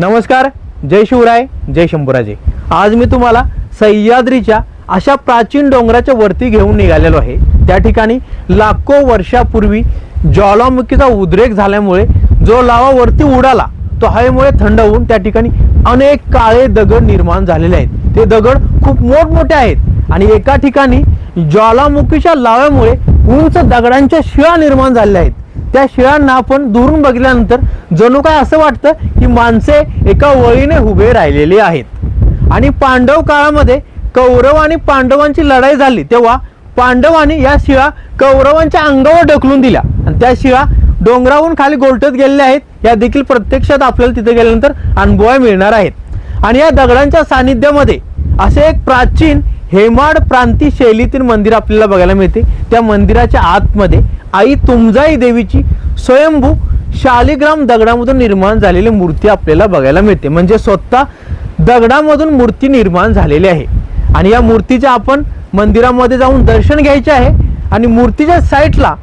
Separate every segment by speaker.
Speaker 1: नमस्कार जय शिवराय जय शंभूराजे. आज मी तुम्हाला सह्याद्रीच्या अशा प्राचीन डोंगराच्या वरती घेऊन निघालेलो आहे. त्या ठिकाणी लाखो वर्षापूर्वी ज्वालामुखीचा उद्रेक झाल्यामुळे जो लावा वरती उडाला तो हवेमुळे थंड होऊन त्या ठिकाणी अनेक काळे दगड निर्माण झालेले आहेत. ते दगड खूप मोठमोठे आहेत आणि एका ठिकाणी ज्वालामुखीच्या लाव्यामुळे उंच दगडांच्या शिळा निर्माण झालेल्या आहेत. त्या शिळांना आपण दुरून बघितल्यानंतर जणू काय असं वाटतं की माणसे एका वळीने उभे राहिलेली आहेत. आणि पांडव काळामध्ये कौरव आणि पांडवांची लढाई झाली तेव्हा पांडवांनी या शिळा कौरवांच्या अंगावर ढकलून दिल्या. आणि त्या शिळा डोंगरावरून खाली गोलटत गेलेल्या आहेत. या देखील प्रत्यक्षात आपल्याला तिथे गेल्यानंतर अनुभवाय मिळणार आहेत. आणि या दगडांच्या सानिध्यामध्ये असे एक प्राचीन हेमाड प्रांती शैलीतील मंदिर आपल्याला बघायला मिळते. त्या मंदिराच्या आतमध्ये आई तुमजाई देवीची स्वयंभू शालिग्राम दगडामधून निर्माण झालेली मूर्ती आपल्याला बघायला मिळते. म्हणजे स्वतः दगडामधून मूर्ती निर्माण झालेली आहे. आणि या मूर्तीच्या आपण मंदिरामध्ये जाऊन दर्शन घ्यायचे आहे. आणि मूर्तीच्या साईडला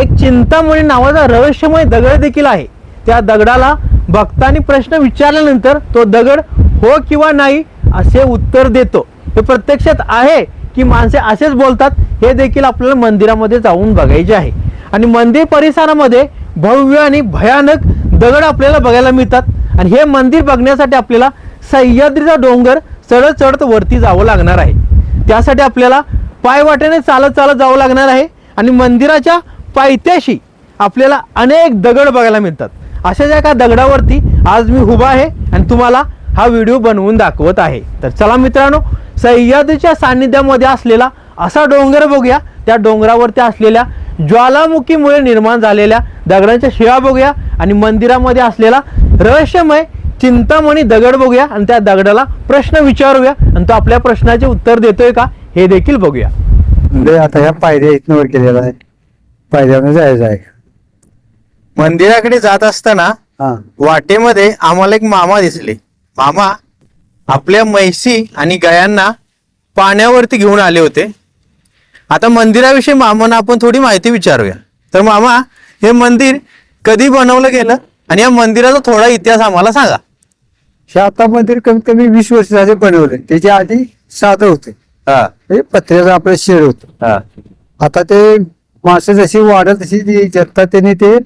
Speaker 1: एक चिंतामणी नावाचा रहस्यमय दगड देखील आहे. त्या दगडाला भक्तांनी प्रश्न विचारल्यानंतर तो दगड हो किंवा नाही असे उत्तर देतो. हे प्रत्यक्षात आहे की माणसे असेच बोलतात हे देखील आपल्याला मंदिरामध्ये जाऊन बघायचे आहे. आणि मंदिर परिसरामध्ये भव्य आणि भयानक दगड आपल्याला बघायला मिळतात. आणि हे मंदिर बघण्यासाठी आपल्याला सह्याद्रीचा डोंगर चढत चढत वरती जावं लागणार आहे. त्यासाठी आपल्याला पायवाटेने चालत चालत जावं लागणार आहे. आणि मंदिराच्या पायथ्याशी आपल्याला अनेक दगड बघायला मिळतात. अशाच एका दगडावरती आज मी उभा आहे आणि तुम्हाला हा व्हिडिओ बनवून दाखवत आहे. तर चला मित्रांनो सह्याद्रीच्या सान्निध्यामध्ये असलेला असा डोंगर बघूया. त्या डोंगरावरती असलेल्या ज्वालामुखीमुळे निर्माण झालेल्या दगडांच्या शिळा बघूया आणि मंदिरामध्ये असलेला रहस्यमय चिंतामणी दगड बघूया आणि त्या दगडाला प्रश्न विचारूया आणि तो आपल्या प्रश्नाचे उत्तर देतोय का हे देखील बघूया.
Speaker 2: आता ह्या पायऱ्या इथनं वर केलेला आहे. पायऱ्यानं जायचं आहे.
Speaker 1: मंदिराकडे जात असताना
Speaker 2: हा.
Speaker 1: वाटेमध्ये आम्हाला एक मामा दिसले. मामा आपल्या म्हैसी आणि गायांना पाण्यावरती घेऊन आले होते. आता मंदिराविषयी मामांना आपण थोडी माहिती विचारूया. तर मामा हे मंदिर कधी बनवलं गेलं? आणि या मंदिराचा थोडा इतिहास आम्हाला सांगा.
Speaker 2: हे आता मंदिर कमीत कमी वीस वर्ष झाले बनवले. त्याच्या आधी साधं होते.
Speaker 1: हा.
Speaker 2: हे पत्र्याचं आपलं शेड होत.
Speaker 1: हा.
Speaker 2: आता ते माणसं जशी वाढत तशी ती जगता त्यांनी ते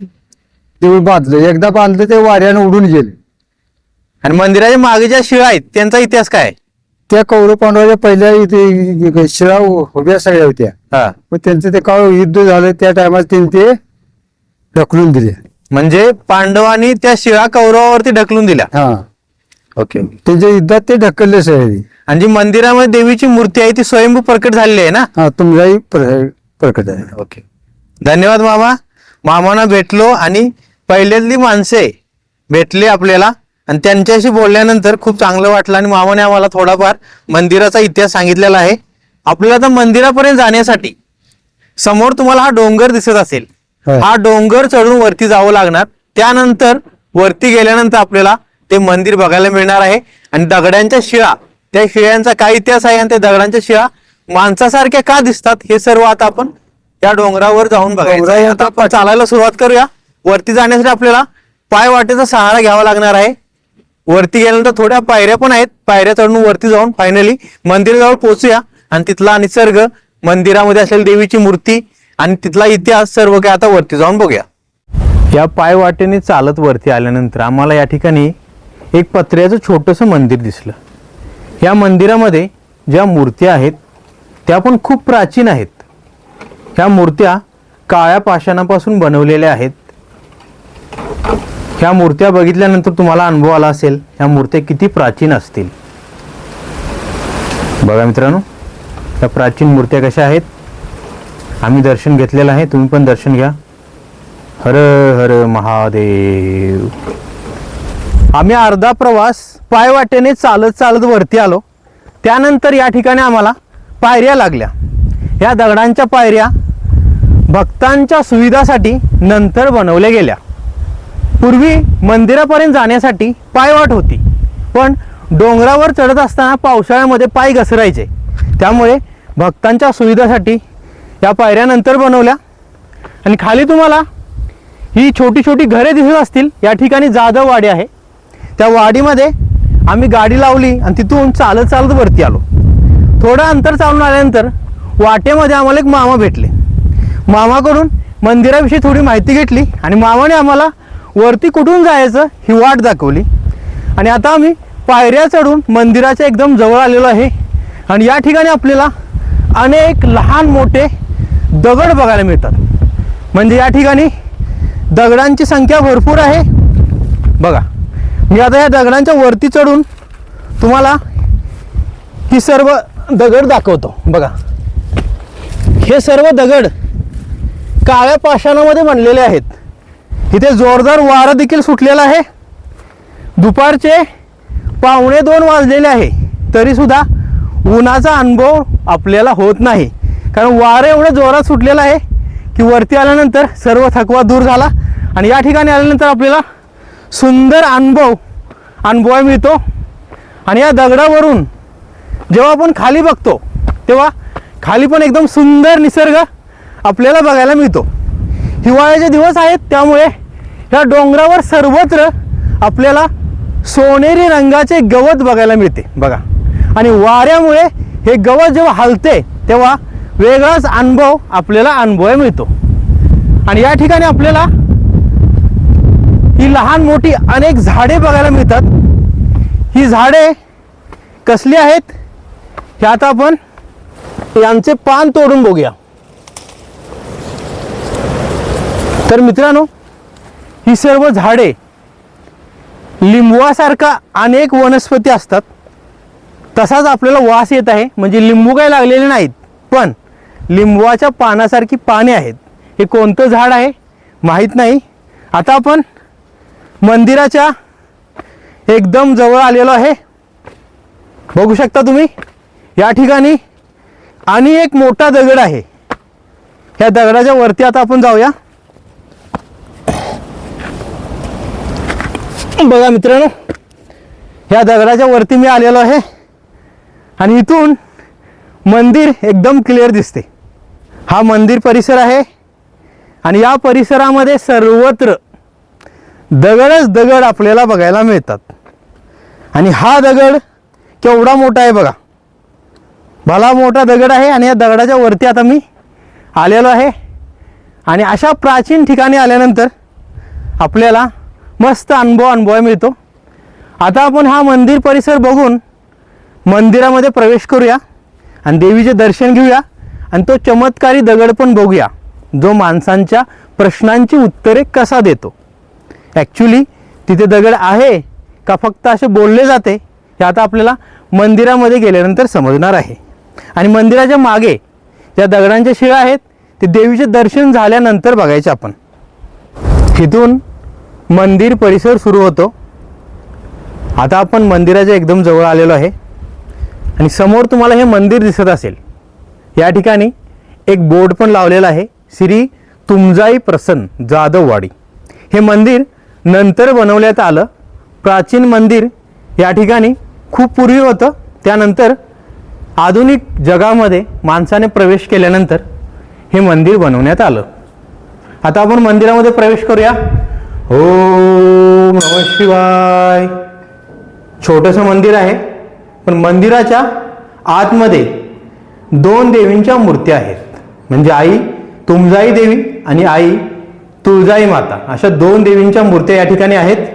Speaker 2: देऊळ बांधलं. एकदा बांधलं ते वाऱ्यानं उडून गेले.
Speaker 1: आणि मंदिराच्या मागे ज्या शिळा आहेत त्यांचा इतिहास काय? आहे?
Speaker 2: त्या कौरव पांडवाच्या पहिल्या इथे शिळा उभ्या सगळ्या होत्या.
Speaker 1: हा.
Speaker 2: मग त्यांचं ते काळ युद्ध झालं त्या टायमात त्यांनी ते ढकलून दिले.
Speaker 1: म्हणजे पांडवांनी त्या शिळा कौरवावरती ढकलून दिल्या.
Speaker 2: हा.
Speaker 1: ओके.
Speaker 2: त्यांच्या युद्धात ते ढकलले सगळे.
Speaker 1: आणि जी मंदिरामध्ये देवीची मूर्ती आहे ती स्वयंभू प्रकट झालेली आहे ना?
Speaker 2: हा तुमचाही प्र- प्रकट आहे.
Speaker 1: ओके. धन्यवाद मामा. मामाना भेटलो आणि पहिल्यातली माणसे भेटली आपल्याला. आणि त्यांच्याशी बोलल्यानंतर खूप चांगलं वाटलं आणि मामाने आम्हाला थोडाफार मंदिराचा इतिहास सांगितलेला आहे. आपल्याला आता मंदिरापर्यंत जाण्यासाठी समोर तुम्हाला हा डोंगर दिसत असेल. हा डोंगर चढून वरती जावं लागणार. त्यानंतर वरती गेल्यानंतर आपल्याला ते मंदिर बघायला मिळणार आहे. आणि दगडांच्या शिळा त्या शिळ्यांचा काय इतिहास आहे आणि त्या दगडांच्या शिळा माणसासारख्या का दिसतात हे सर्व आता आपण या डोंगरावर जाऊन बघायचं. आता चालायला सुरुवात करूया. वरती जाण्यासाठी आपल्याला पाय वाटेचा सहारा घ्यावा लागणार आहे. वरती गेल्यानंतर थोड्या पायऱ्या पण आहेत. पायऱ्या चढून वरती जाऊन फायनली मंदिराजवळ पोहोचूया. आणि तिथला निसर्ग मंदिरामध्ये असलेली देवीची मूर्ती आणि तिथला इतिहास सर्व काही आता वरती जाऊन बघूया. या पायवाटेने चालत वरती आल्यानंतर आम्हाला या ठिकाणी एक पत्र्याचं छोटंसं मंदिर दिसलं. या मंदिरामध्ये ज्या मूर्त्या आहेत त्या पण खूप प्राचीन आहेत. ह्या मूर्त्या काळ्या पाषाणापासून बनवलेल्या आहेत. ह्या मूर्त्या बघितल्यानंतर तुम्हाला अनुभव आला असेल ह्या मूर्त्या किती प्राचीन असतील. बघा मित्रांनो ह्या प्राचीन मूर्त्या कशा आहेत? आम्ही दर्शन घेतलेलं आहे तुम्ही पण दर्शन घ्या. हर हर महादेव. आम्ही अर्धा प्रवास पायवाटेने चालत चालत वरती आलो. त्यानंतर या ठिकाणी आम्हाला पायऱ्या लागल्या. या दगडांच्या पायऱ्या भक्तांच्या सुविधासाठी नंतर बनवल्या गेल्या. पूर्वी मंदिरापर्यंत जाण्यासाठी पायवाट होती. पण डोंगरावर चढत असताना पावसाळ्यामध्ये पाय घसरायचे. त्यामुळे भक्तांच्या सुविधासाठी या पायऱ्यानंतर बनवल्या. आणि खाली तुम्हाला ही छोटी छोटी घरे दिसत असतील. या ठिकाणी जाधव वाडी आहे. त्या वाडीमध्ये आम्ही गाडी लावली आणि तिथून चालत चालत वरती आलो. थोडं अंतर चालून आल्यानंतर वाटेमध्ये आम्हाला एक मामा भेटले. मामाकडून मंदिराविषयी थोडी माहिती घेतली आणि मामाने आम्हाला वरती कुठून जायचं ही वाट दाखवली. आणि आता आम्ही पायऱ्या चढून मंदिराच्या एकदम जवळ आलेलो आहे. आणि या ठिकाणी आपल्याला अनेक लहान मोठे दगड बघायला मिळतात. म्हणजे या ठिकाणी दगडांची संख्या भरपूर आहे. बघा मी आता या दगडांच्या वरती चढून तुम्हाला ही सर्व दगड दाखवतो. बघा हे सर्व दगड काळ्या पाषाणामध्ये बनलेले आहेत. इथे जोरदार वारं देखील सुटलेला आहे. दुपारचे पावणे दोन वाजलेले आहे. तरीसुद्धा उन्हाचा अनुभव आपल्याला होत नाही. कारण वारं एवढं जोरात सुटलेलं आहे की वरती आल्यानंतर सर्व थकवा दूर झाला आणि या ठिकाणी आल्यानंतर आपल्याला सुंदर अनुभव अनुभव मिळतो. आणि या दगडावरून जेव्हा आपण खाली बघतो तेव्हा खाली पण एकदम सुंदर निसर्ग आपल्याला बघायला मिळतो. हिवाळ्याचे दिवस आहेत त्यामुळे या डोंगरावर सर्वत्र आपल्याला सोनेरी रंगाचे गवत बघायला मिळते बघा. आणि वाऱ्यामुळे हे गवत जेव्हा हलते तेव्हा वेगळाच अनुभव आपल्याला अनुभवायला मिळतो. आणि या ठिकाणी आपल्याला ही लहान मोठी अनेक झाडे बघायला मिळतात. ही झाडे कसली आहेत? हे आता आपण यांचे पान तोडून बघूया. तर मित्रांनो ही सर्व झाडे लिंबवासारखा अनेक वनस्पती असतात. तसाच आपल्याला वास येत आहे. म्हणजे लिंबू काही लागलेले नाहीत पण लिंबवाच्या पानासारखी पाने आहेत. हे कोणतं झाड आहे? माहीत नाही. आता आपण मंदिराच्या एकदम जवळ आलेलो आहे. बघू शकता तुम्ही? या ठिकाणी आणि एक मोठा दगड आहे. ह्या दगडाच्या वरती आता आपण जाऊया. बघा मित्रांनो ह्या दगडाच्या वरती मी आलेलो आहे आणि इथून मंदिर एकदम क्लिअर दिसते. हा मंदिर परिसर आहे आणि या परिसरामध्ये सर्वत्र दगडच दगड आपल्याला बघायला मिळतात. आणि हा दगड केवढा मोठा आहे बघा. भला मोठा दगड आहे आणि या दगडाच्या वरती आता मी आलेलो आहे. आणि अशा प्राचीन ठिकाणी आल्यानंतर आपल्याला मस्त अनुभव अनुभव मिळतो. आता आपण हा मंदिर परिसर बघून मंदिरामध्ये प्रवेश करूया आणि देवीचे दर्शन घेऊया आणि तो चमत्कारी दगड पण बघूया. जो माणसांच्या प्रश्नांची उत्तरे कसा देतो. ॲक्च्युली तिथे दगड आहे का फक्त असे बोलले जाते हे आता आपल्याला मंदिरामध्ये गेल्यानंतर समजणार आहे. आणि मंदिराच्या मागे ज्या दगडांच्या शिळा आहेत ते देवीचे दर्शन झाल्यानंतर बघायचे आपण. इथून मंदिर परिसर सुरू होतो. आता आपण मंदिराच्या एकदम जवळ आलेलो आहे. आणि समोर तुम्हाला हे मंदिर दिसत असेल. या ठिकाणी एक बोर्ड पण लावलेला आहे. श्री तुमजाई प्रसन्न जाधववाडी. हे मंदिर नंतर बनवण्यात आलं. प्राचीन मंदिर या ठिकाणी खूप पूर्वी होतं. त्यानंतर आधुनिक जगामध्ये माणसाने प्रवेश केल्यानंतर हे मंदिर बनवण्यात आलं. आता आपण मंदिरामध्ये प्रवेश करूया. ओम नम शिवाय. छोटंसं मंदिर आहे पण मंदिराच्या आतमध्ये दोन देवींच्या मूर्त्या आहेत. म्हणजे आई तुमजाई देवी आणि आई तुळजाई माता. अशा दोन देवींच्या मूर्त्या या ठिकाणी आहेत.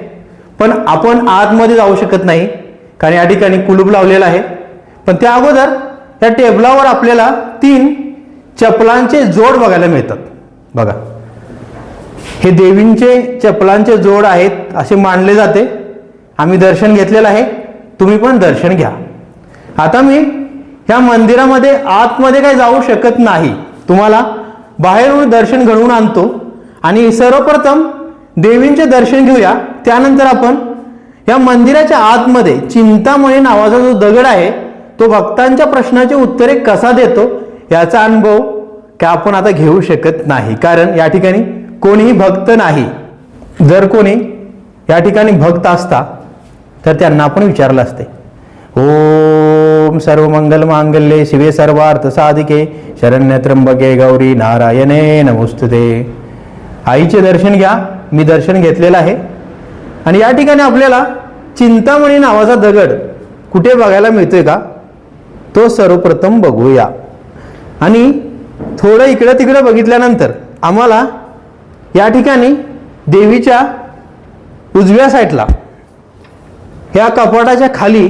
Speaker 1: पण आपण आतमध्ये जाऊ शकत नाही कारण या ठिकाणी कुलूप लावलेला आहे. पण त्या अगोदर त्या टेबलावर आपल्याला तीन चपलांचे जोड बघायला मिळतात. बघा. हे देवींचे चपलांचे जोड आहेत असे मानले जाते. आम्ही दर्शन घेतलेलं आहे. तुम्ही पण दर्शन घ्या. आता मी ह्या मंदिरामध्ये आतमध्ये काही जाऊ शकत नाही. तुम्हाला बाहेरून दर्शन घडवून आणतो. आणि सर्वप्रथम देवींचे दर्शन घेऊया. त्यानंतर आपण या मंदिराच्या आतमध्ये चिंतामणी नावाचा जो दगड आहे तो भक्तांच्या प्रश्नाचे उत्तरे कसा देतो याचा अनुभव का आपण आता घेऊ शकत नाही. कारण या ठिकाणी कोणीही भक्त नाही. जर कोणी या ठिकाणी भक्त असता तर त्यांना आपण विचारलं असते. ओम सर्व मंगल मांगल्ये शिवे सर्वार्थ साधिके शरण्य त्र्यंबके गौरी नारायणे नमोस्तुते. आईचे दर्शन घ्या मी दर्शन घेतलेलं आहे. आणि या ठिकाणी आपल्याला चिंतामणी नावाचा दगड कुठे बघायला मिळतोय का? तो सर्वप्रथम बघूया. आणि थोडं इकडं तिकडं बघितल्यानंतर आम्हाला या ठिकाणी देवीच्या उजव्या साईडला ह्या कपाटाच्या खाली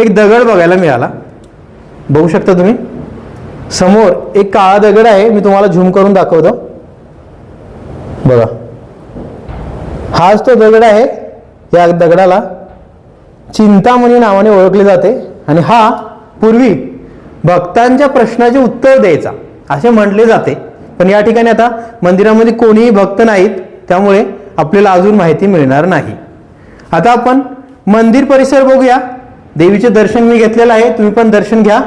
Speaker 1: एक दगड बघायला मिळाला. बघू शकता तुम्ही? समोर एक काळा दगड आहे मी तुम्हाला झूम करून दाखवतो. बघा. हाच तो दगड आहे या दगडाला चिंतामणी नावाने ओळखले जाते आणि हा पूर्वी भक्तांच्या प्रश्नाचे उत्तर द्यायचा असे म्हटले जाते. पण या ठिकाणी आता मंदिरामध्ये कोणीही भक्त नाहीत त्यामुळे आपल्याला अजून माहिती मिळणार नाही. आता आपण मंदिर परिसर बघूया. देवीचे दर्शन मी घेतलेलं आहे तुम्ही पण दर्शन घ्या.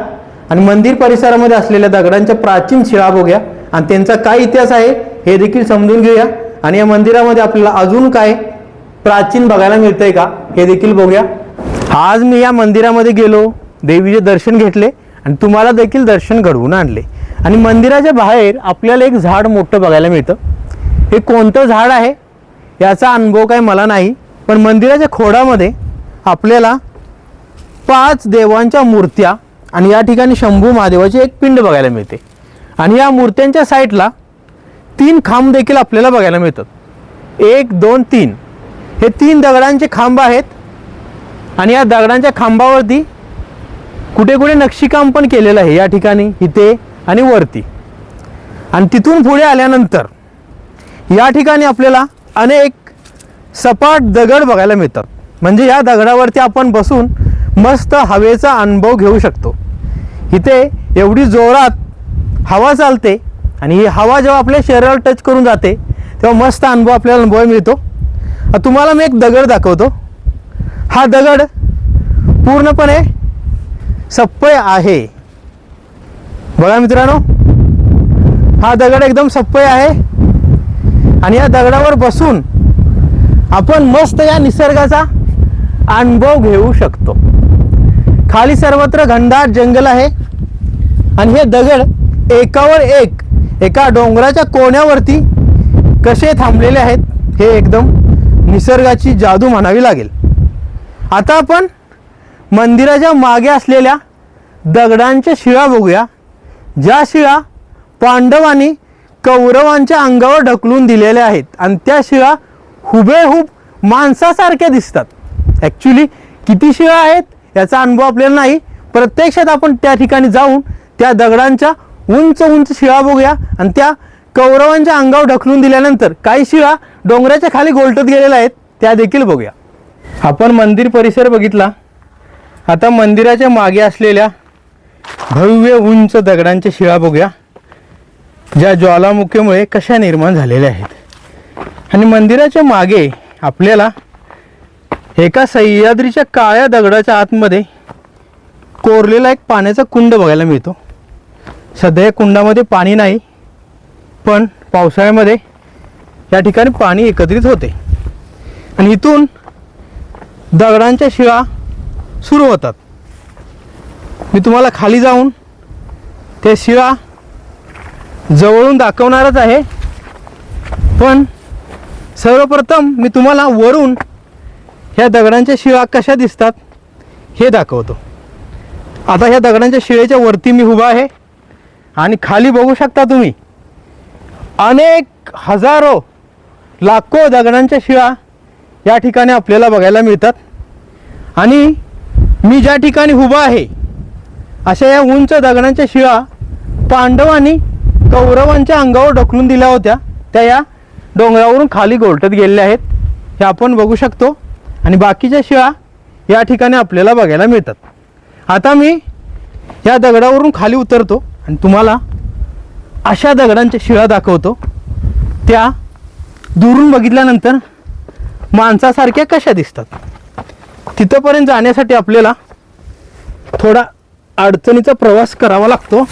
Speaker 1: आणि मंदिर परिसरामध्ये असलेल्या दगडांच्या प्राचीन शिळा बघूया. आणि त्यांचा काय इतिहास आहे हे देखील समजून घेऊया. आणि या मंदिरामध्ये आपल्याला अजून काय प्राचीन बघायला मिळतंय का हे देखील बघूया. आज मी या मंदिरामध्ये गेलो देवीचे दर्शन घेतले आणि तुम्हाला देखील दर्शन घडवून आणले. आणि मंदिराच्या बाहेर आपल्याला एक झाड मोठं बघायला मिळतं. हे कोणतं झाड आहे? याचा अनुभव काय मला नाही. पण मंदिराच्या खोडामध्ये आपल्याला पाच देवांच्या मूर्त्या आणि या ठिकाणी शंभू महादेवाची एक पिंड बघायला मिळते. आणि या मूर्त्यांच्या साईडला तीन खांब देखील आपल्याला बघायला मिळतात. एक दोन तीन. हे तीन दगडांचे खांब आहेत. आणि या दगडांच्या खांबावरती कुठे कुठे नक्षीकाम पण केलेलं आहे या ठिकाणी. इथे आणि वरती. आणि तिथून पुढे आल्यानंतर या ठिकाणी आपल्याला अनेक सपाट दगड बघायला मिळतात. म्हणजे या दगडावरती आपण बसून मस्त हवेचा अनुभव घेऊ शकतो. इथे एवढी जोरात हवा चालते आणि ही हवा जेव्हा आपल्या शरीरावर टच करून जाते तेव्हा मस्त अनुभव आपल्याला अनुभव मिळतो. तुम्हाला मी एक दगड दाखवतो. हा दगड पूर्णपणे सप्पय आहे. बघा मित्रांनो हा दगड एकदम सप्पय आहे. आणि या दगडावर बसून आपण मस्त या निसर्गाचा अनुभव घेऊ शकतो. खाली सर्वत्र घनदाट जंगल आहे. आणि हे दगड एकावर एक एका डोंगराच्या कोण्यावरती कसे थांबलेले आहेत हे एकदम निसर्गाची जादू म्हणावी लागेल. आता आपण मंदिराच्या मागे असलेल्या दगडांच्या शिळा बघूया. ज्या शिळा पांडवांनी कौरवांच्या अंगावर ढकलून दिलेल्या आहेत आणि त्या शिळा हुबेहूब माणसासारख्या दिसतात. ॲक्च्युली किती शिळा आहेत याचा अनुभव आपल्याला नाही. प्रत्यक्षात आपण त्या ठिकाणी जाऊन त्या दगडांच्या उंच उंच शिळा बघूया आणि त्या कौरवांच्या अंगावर ढकलून दिल्यानंतर काही शिळा डोंगराच्या खाली गोलटत गेलेल्या आहेत त्या देखील बघूया. आपण मंदिर परिसर बघितला. आता मंदिराच्या मागे असलेल्या भव्य उंच दगडांच्या शिळा बघूया ज्या ज्वालामुखीमुळे कशा निर्माण झालेल्या आहेत. आणि मंदिराच्या मागे आपल्याला एका सह्याद्रीच्या काळ्या दगडाच्या आतमध्ये कोरलेला एक पाण्याचा कुंड बघायला मिळतो. सध्या या कुंडामध्ये पाणी नाही पण पावसाळ्यामध्ये या ठिकाणी पाणी एकत्रित होते. आणि इथून दगडांच्या शिळा सुरू होतात. मी तुम्हाला खाली जाऊन ते शिळा जवळून दाखवणारच आहे. पण सर्वप्रथम मी तुम्हाला वरून ह्या दगडांच्या शिळा कशा दिसतात हे दाखवतो. आता ह्या दगडांच्या शिळेच्या वरती मी उभा आहे आणि खाली बघू शकता तुम्ही अनेक हजारो लाखो दगडांच्या शिळा या ठिकाणी आपल्याला बघायला मिळतात. आणि मी ज्या ठिकाणी उभा आहे अशा या उंच दगडांच्या शिळा पांडवांनी कौरवांच्या अंगावर ढकलून दिल्या होत्या. त्या या डोंगरावरून खाली गोलटत गेलेल्या आहेत. हे आपण बघू शकतो. आणि बाकीच्या शिळा या ठिकाणी आपल्याला बघायला मिळतात. आता मी या दगडावरून खाली उतरतो आणि तुम्हाला अशा दगडांच्या शिळा दाखवतो. त्या दुरून बघितल्यानंतर माणसासारख्या कशा दिसतात. तिथंपर्यंत जाण्यासाठी आपल्याला थोडा अडचणीचा प्रवास करावा लागतो.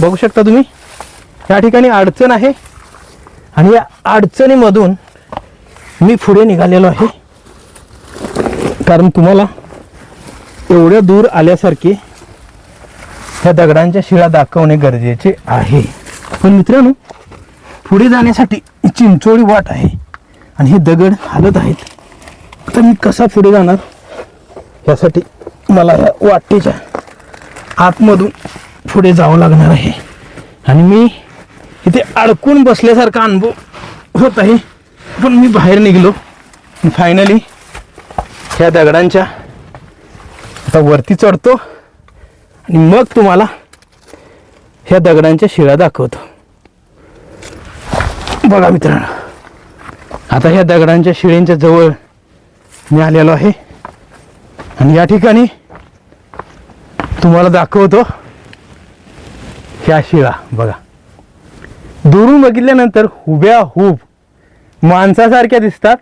Speaker 1: बघू शकता तुम्ही या ठिकाणी अडचण आहे आणि या अडचणीमधून मी पुढे निघालेलो आहे. कारण तुम्हाला एवढ्या दूर आल्यासारखे ह्या दगडांच्या शिळा दाखवणे गरजेचे आहे. पण मित्रांनो पुढे जाण्यासाठी चिंचोळी वाट आहे आणि हे दगड हालत आहेत. आता मी कसा पुढे जाणार यासाठी मला ह्या वाटेच्या आतमधून पुढे जावं लागणार आहे. आणि मी इथे अडकून बसल्यासारखा अनुभव होत आहे. पण मी बाहेर निघलो. फायनली ह्या दगडांच्या आता वरती चढतो. आणि मग तुम्हाला ह्या दगडांच्या शिळा दाखवतो. बघा मित्रांनो आता ह्या दगडांच्या शिळेंच्या जवळ मी आलेलो आहे. आणि या ठिकाणी तुम्हाला दाखवतो. ह्या शिळा बघा. दुरून बघितल्यानंतर हुब्या हुब माणसासारख्या दिसतात.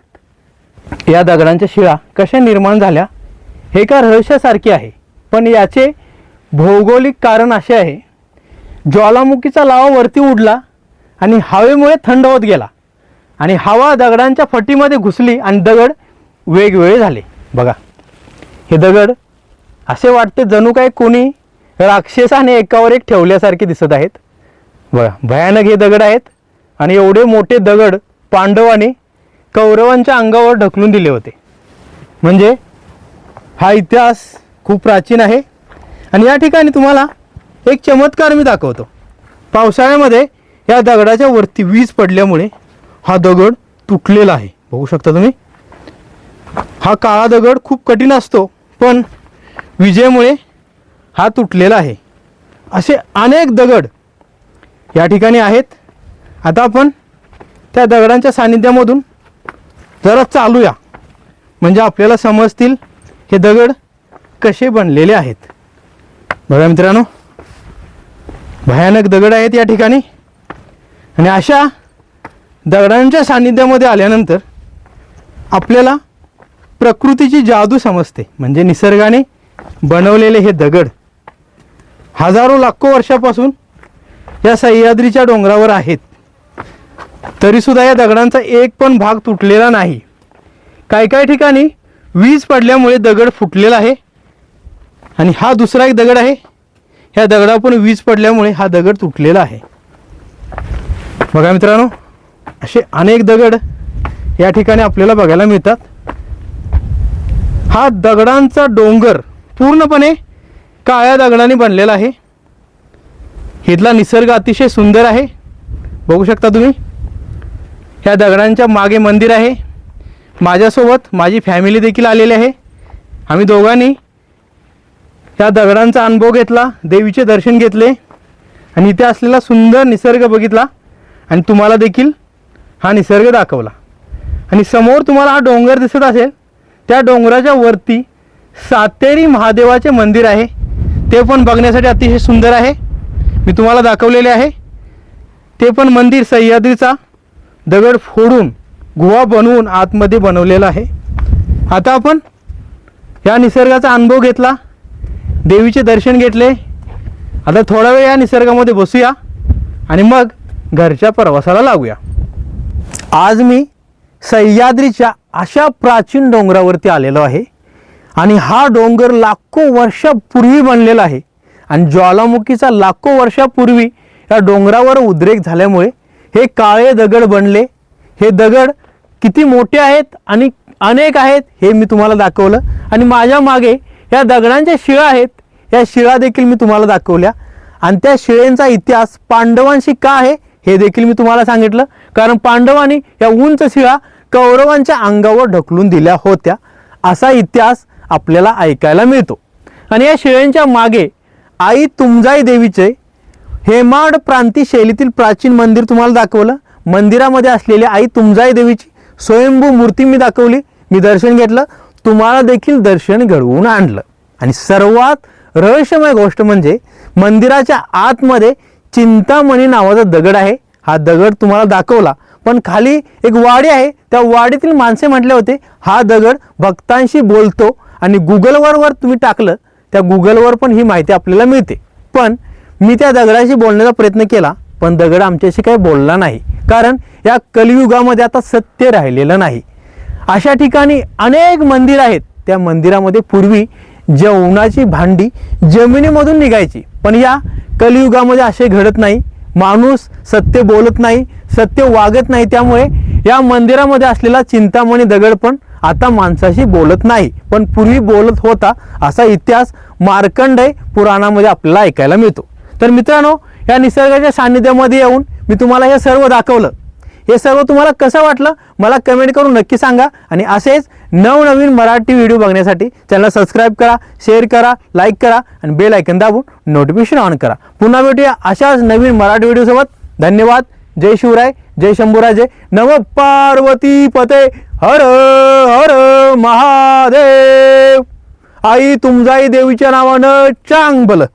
Speaker 1: या दगडांच्या शिळा कशा निर्माण झाल्या हे का रहस्यासारखे आहे. पण याचे भौगोलिक कारण असे आहे ज्वालामुखीचा लावा वरती उडला आणि हवेमुळे थंड होत गेला. आणि हवा दगडांच्या फटीमध्ये घुसली आणि दगड वेगवेगळे झाले. बघा. हे दगड असे वाटते जणू काय कोणी राक्षसाने एकावर एक ठेवल्यासारखे दिसत आहेत. बघा भयानक हे दगड आहेत आणि एवढे मोठे दगड पांडवाने कौरवांच्या अंगावर ढकलून दिले होते. म्हणजे हा इतिहास खूप प्राचीन आहे आणि या ठिकाणी तुम्हाला एक चमत्कार मी दाखवतो. पावसाळ्यामध्ये या दगडाच्या वरती वीज पडल्यामुळे हा दगड तुटलेला आहे. बघू शकता तुम्ही? हा काळा दगड खूप कठीण असतो पण विजेमुळे हा तुटलेला आहे. असे अनेक दगड या ठिकाणी आहेत. आता आपण त्या दगडांच्या सानिध्यामधून जरा चालूया. म्हणजे आपल्याला समजतील हे दगड कसे बनलेले आहेत. बघा मित्रांनो भयानक दगड आहेत या ठिकाणी. आणि अशा दगडांच्या सानिध्यामध्ये आल्यानंतर आपल्याला प्रकृतीची जादू समजते. म्हणजे निसर्गाने बनवलेले हे दगड हजारो लाखो वर्षापासून या सह्याद्रीच्या डोंगरावर आहेत. तरीसुद्धा या दगडांचा एक पण भाग तुटलेला नाही. काही काही ठिकाणी वीज पडल्यामुळे दगड फुटलेला आहे आणि हा दुसरा एक दगड आहे. ह्या दगडापून वीज पडल्यामुळे हा दगड तुटलेला आहे. बघा मित्रांनो असे अनेक दगड या ठिकाणी आपल्याला बघायला मिळतात. हा दगडांचा डोंगर पूर्णपणे काळ्या दगडाने बनलेला आहे. इथला निसर्ग अतिशय सुंदर आहे. बघू शकता तुम्ही? ह्या दगडांच्या मागे मंदिर आहे. माझ्यासोबत माझी फॅमिली देखील आलेली आहे. आम्ही दोघांनी त्या दगडांचा अनुभव घेतला देवीचे दर्शन घेतले आणि इथे असलेला सुंदर निसर्ग बघितला आणि तुम्हाला देखील हा निसर्ग दाखवला. आणि समोर तुम्हाला हा डोंगर दिसत असेल त्या डोंगराच्या वरती सातेरी महादेवाचे मंदिर आहे. ते पण बघण्यासाठी अतिशय सुंदर आहे. मी तुम्हाला दाखवलेले आहे. ते पण मंदिर सह्याद्रीचा दगड फोडून गुहा बनवून आतमध्ये बनवलेला आहे. आता आपण या निसर्गाचा अनुभव घेतला. देवीचे दर्शन घेतले. आता थोडा वेळ या निसर्गामध्ये बसूया आणि मग घरच्या प्रवासाला लागूया. आज मी सह्याद्रीच्या अशा प्राचीन डोंगरावरती आलेलो आहे. आणि हा डोंगर लाखो वर्षापूर्वी बनलेला आहे. आणि ज्वालामुखीचा लाखो वर्षापूर्वी या डोंगरावर उद्रेक झाल्यामुळे हे काळे दगड बनले. हे दगड किती मोठे आहेत आणि अनेक आहेत हे मी तुम्हाला दाखवलं. आणि माझ्या मागे या दगडांच्या शिळा आहेत. या शिळा देखील मी तुम्हाला दाखवल्या. आणि त्या शिळेंचा इतिहास पांडवांशी का आहे हे देखील मी तुम्हाला सांगितलं. कारण पांडवांनी या उंच शिळा कौरवांच्या अंगावर ढकलून दिल्या होत्या. असा इतिहास आपल्याला ऐकायला मिळतो. आणि या शेळ्यांच्या मागे आई तुमजाई देवीचे हेमाड प्रांती शैलीतील प्राचीन मंदिर तुम्हाला दाखवलं. मंदिरामध्ये असलेली आई तुमजाई देवीची स्वयंभू मूर्ती मी दाखवली. मी दर्शन घेतलं. तुम्हाला देखील दर्शन घडवून आणलं. आणि सर्वात रहस्यमय गोष्ट म्हणजे मंदिराच्या आतमध्ये चिंतामणी नावाचा दगड आहे. हा दगड तुम्हाला दाखवला. पण खाली एक वाडी आहे. त्या वाडीतील माणसे म्हटले होते हा दगड भक्तांशी बोलतो आणि गुगलवर वर तुम्ही टाकलं त्या गुगलवर पण ही माहिती आपल्याला मिळते. पण मी त्या दगडाशी बोलण्याचा प्रयत्न केला पण दगड आमच्याशी काही बोलला नाही. कारण या कलियुगामध्ये आता सत्य राहिलेलं नाही. अशा ठिकाणी अनेक मंदिर आहेत. त्या मंदिरामध्ये पूर्वी जेवणाची भांडी जमिनीमधून निघायची. पण या कलियुगामध्ये असे घडत नाही. माणूस सत्य बोलत नाही सत्य वागत नाही. त्यामुळे या मंदिरामध्ये असलेला चिंतामणी दगड पण आता माणसाशी बोलत नाही पण पूर्वी बोलत होता असा इतिहास मार्कंडेय पुराणामध्ये आपल्याला ऐकायला मिळतो. तर मित्रांनो या निसर्गाच्या सान्निध्यामध्ये येऊन मी तुम्हाला हे सर्व दाखवलं. हे सर्व तुम्हाला कसं वाटलं? मला कमेंट करून नक्की सांगा. आणि असेच नवनवीन मराठी व्हिडिओ बघण्यासाठी चॅनल सबस्क्राईब करा शेअर करा लाईक करा आणि बेल ऐकन दाबून नोटिफिकेशन ऑन करा. पुन्हा भेटूया अशाच नवीन मराठी व्हिडिओसोबत. धन्यवाद. जय शिवराय. जय शंभूराजे. नव पार्वती पते. हर हर महादेव. आई तुमजाई देवीच्या नावानं चांग भलं